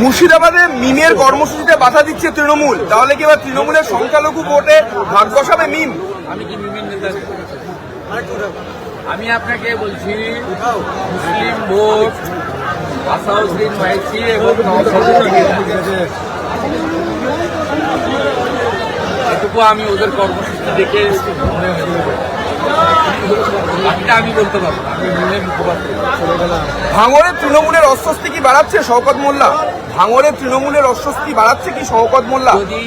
মুর্শিদাবাদে মিমের কর্মসূচিতে বাধা দিচ্ছে তৃণমূল। তাহলে কি এবার তৃণমূলের সংখ্যালঘু ভোটে ভাগ বসাবে মিম? আমি কি বিভিন্ন নেতা? আমি আপনাকে বলছি মুসলিম ভোট আসাউদ্দিন মাইতি এবং এটুকু আমি ওদের কর্মসূচি দেখে মনে আমি বলতে পারব মিমের ভাঙড়ে তৃণমূলের অস্বস্তি কি বাড়াচ্ছে শওকত মোল্লা? ভাঙড়ে তৃণমূলের অস্বস্তি বাড়াচ্ছে কি শওকত মোল্লা? যদি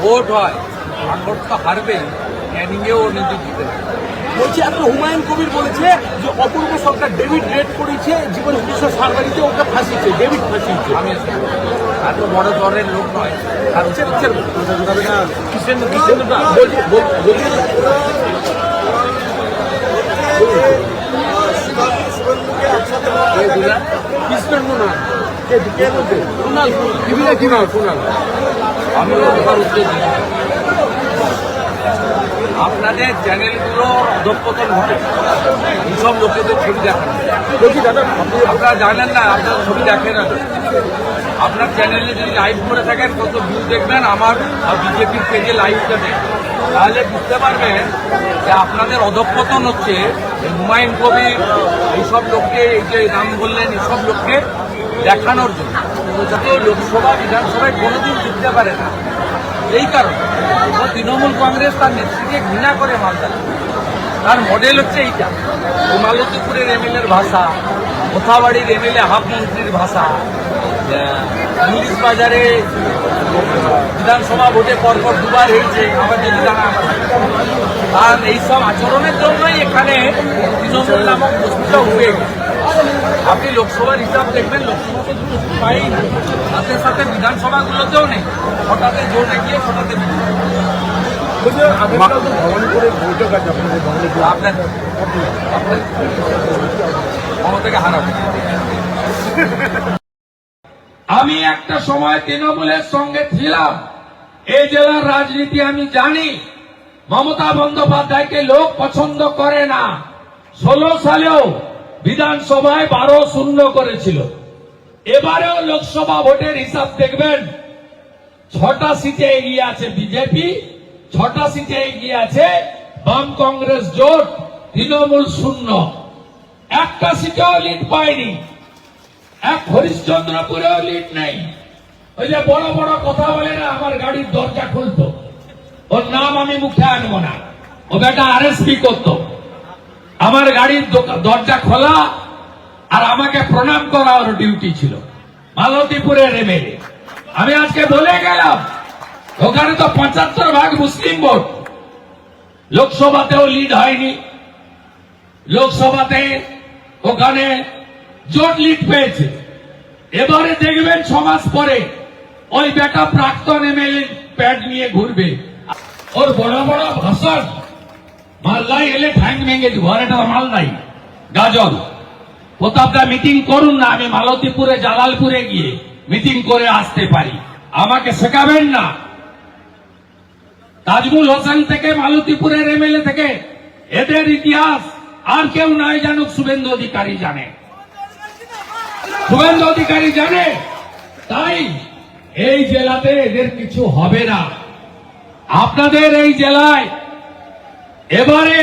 ভোট হয় ভাঙড় তো হারবে ক্যানিংয়েও নিজে জিতে বলছি একটা হুমায়ুন কবির বলেছে যে অপূর্ব সরকার ডেভিড রেড করেছে জীবন উনিশশো সালবাড়িতে ওকে ফাঁসিয়েছে ডেভিড ফাঁসিয়েছে। আমি এত বড় ধরনের লোক নয়। আর হচ্ছে কৃষ্ণেন্দু কৃষ্ণেন্দুটা বলছি বল- বলছি কে দিলা? কৃষ্ণেন্দু না আপনাদের চ্যানেলগুলো দক্ষতন ঘটে। এইসব লোকেদের ছবি দেখেন। বলছি দাদা আপনারা জানেন না আপনার ছবি দেখেন না। আপনার চ্যানেলে যদি লাইভ করে থাকেন কত ভিউ দেখবেন আমার বিজেপির পেজে লাইভটা দেখবেন। তাহলে বুঝতে পারবেন যে আপনাদের অধঃপতন হচ্ছে হুমায়ুন কবির এইসব লোককে এই যে নাম বললেন এইসব লোককে দেখানোর জন্য। লোকসভা, বিধানসভায় কোনোদিন জিততে পারে না, এই কারণে তৃণমূল কংগ্রেস তার নেত্রীকে ঘৃণা করে মালদা তার মডেল হচ্ছে এইটা। মালতীপুরের এমএলএর ভাষা, কোথাবাড়ির এমএলএ হাফ মন্ত্রীর ভাষা ইংলিশ বাজারে বিধানসভা ভোটে পরপর দুবার হয়েছে আমার যদি জানা আর এইসব আচরণের জন্যই এখানে তৃণমূল নামক বস্তুটা উঠে গেছে আপনি লোকসভার হিসাব দেখবেন লোকসভাতে দুটো পাই সাথে সাথে বিধানসভাগুলোতেও নেই। হঠাৎ জোরে গিয়ে হঠাৎ মমতাকে হারাবো। আমি একটা সময় তৃণমূলের সঙ্গে ছিলাম। এই জেলার রাজনীতি আমি জানি। মমতা বন্দ্যোপাধ্যায়কে লোক পছন্দ করে না। ষোলো সালেও বিধানসভায় বারো শূন্য করেছিল। এবারেও লোকসভা ভোটের হিসাব দেখবেন, ছটা সিটে এগিয়ে আছে বিজেপি, ছটা সিটে এগিয়ে আছে বাম কংগ্রেস জোট, তৃণমূল শূন্য। একটা সিটেও লিড পায়নি। এক হরিশ্চন্দ্রপুরেও লিড নেই। ওই যে বড় বড় কথা বলে না, আমার গাড়ির দরজা খুলতো। ওর নাম আমি মুখে আনব না। ও বেটা আরএসপি করতো। আমার গাড়ির দরজা খোলা আর আমাকে প্রণাম করা ওর ডিউটি ছিল, মালতীপুরের এমএলএ আমি আজকে বলে গেলাম। ওখানে তো পঁচাত্তর ভাগ মুসলিম ভোট। লোকসভাতেও লিড হয়নি। লোকসভাতে ওখানে জোট লিড পেয়েছে। এবারে দেখবেন মাস পরে ওই বেটা প্রাক্তন এমএলএ প্যাড নিয়ে ঘুরবে। ওর বড় বড় ভাষণ। মালদায় এলে ঠ্যাং ভেঙে দিব আর এটা মালদাই গাজল প্রতাপদা মিটিং করুন না, আমি মালতীপুরে, জালালপুরে গিয়ে মিটিং করে আসতে পারি। আমাকে শেখাবেন না। তাজমুল হোসেন থেকে, মালতীপুরের এমএলএ থেকে, এদের ইতিহাস আর কেউ নাই জানুক, শুভেন্দু অধিকারী জানে। শুভেন্দু অধিকারী জানে। তাই এই জেলাতে এদের কিছু হবে না। আপনাদের এই জেলায় এবারে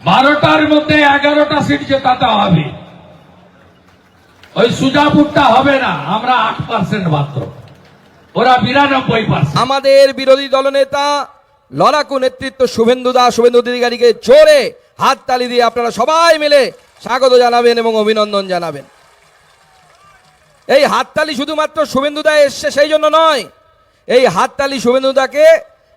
বারোটার মধ্যে এগারোটা সিট জেতাতে হবে। ওই সুজাপুরটা হবে না, আমরা আট পার্সেন্ট মাত্র। ওরা বিরানব্বই পার্সেন্ট আমাদের বিরোধী দলনেতা, লড়াকু নেতৃত্ব শুভেন্দু দাস, শুভেন্দু অধিকারীকে জোরে হাততালি দিয়ে আপনারা সবাই মিলে স্বাগত জানাবেন এবং অভিনন্দন জানাবেন। এই হাততালি শুধুমাত্র শুভেন্দু দা এসছে সেই জন্য নয়, এই হাততালি শুভেন্দু দাকে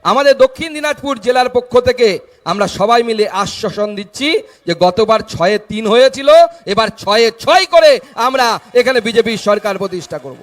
আমাদের দক্ষিণ দিনাজপুর জেলার পক্ষ থেকে আমরা সবাই মিলে আশ্বাসন দিচ্ছি যে গতবার ছয়ে তিন হয়েছিল, এবার ছয়ে ছয় করে আমরা এখানে বিজেপির সরকার প্রতিষ্ঠা করব।